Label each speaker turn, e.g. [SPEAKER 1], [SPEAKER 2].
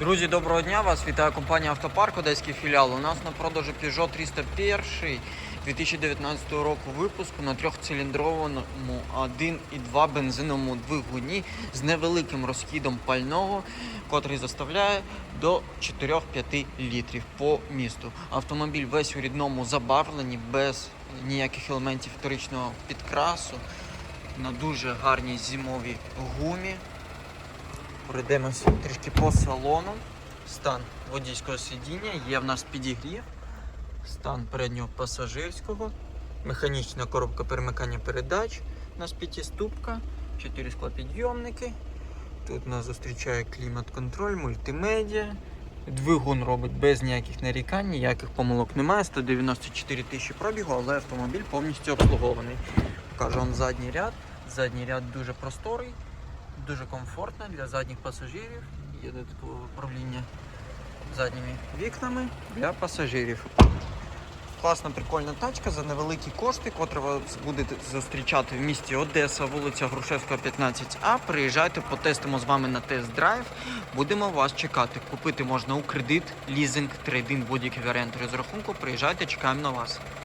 [SPEAKER 1] Друзі, доброго дня! Вас вітає компанія Автопарк, Одеський філіал. У нас на продажу Peugeot 301 2019 року випуску на трьохциліндровому 1,2 бензиновому двигуні з невеликим розхідом пального, котрий заставляє до 4-5 літрів по місту. Автомобіль весь у рідному забарвленні, без ніяких елементів вторичного підкрасу, на дуже гарній зимовій гумі. Пройдемось трішки по салону. Стан водійського сидіння, є в нас підігрів, стан переднього пасажирського, механічна коробка перемикання передач, у нас п'ятиступка, 4 склопідйомники. Тут нас зустрічає клімат-контроль, мультимедіа. Двигун робить без ніяких нарікань, ніяких помилок немає. 194 тисячі пробігу, але автомобіль повністю обслугований. Покажу вам задній ряд. Задній ряд дуже просторий, дуже комфортно для задніх пасажирів. Є додаткове управління задніми вікнами для пасажирів. Класна прикольна тачка за невеликі кошти, котру ви будете зустрічати в місті Одеса, вулиця Грушевського, 15А. Приїжджайте, потестимо з вами на тест-драйв. Будемо вас чекати. Купити можна у кредит, лізинг, трейдинг, будь-який варіант розрахунку. Приїжджайте, чекаємо на вас.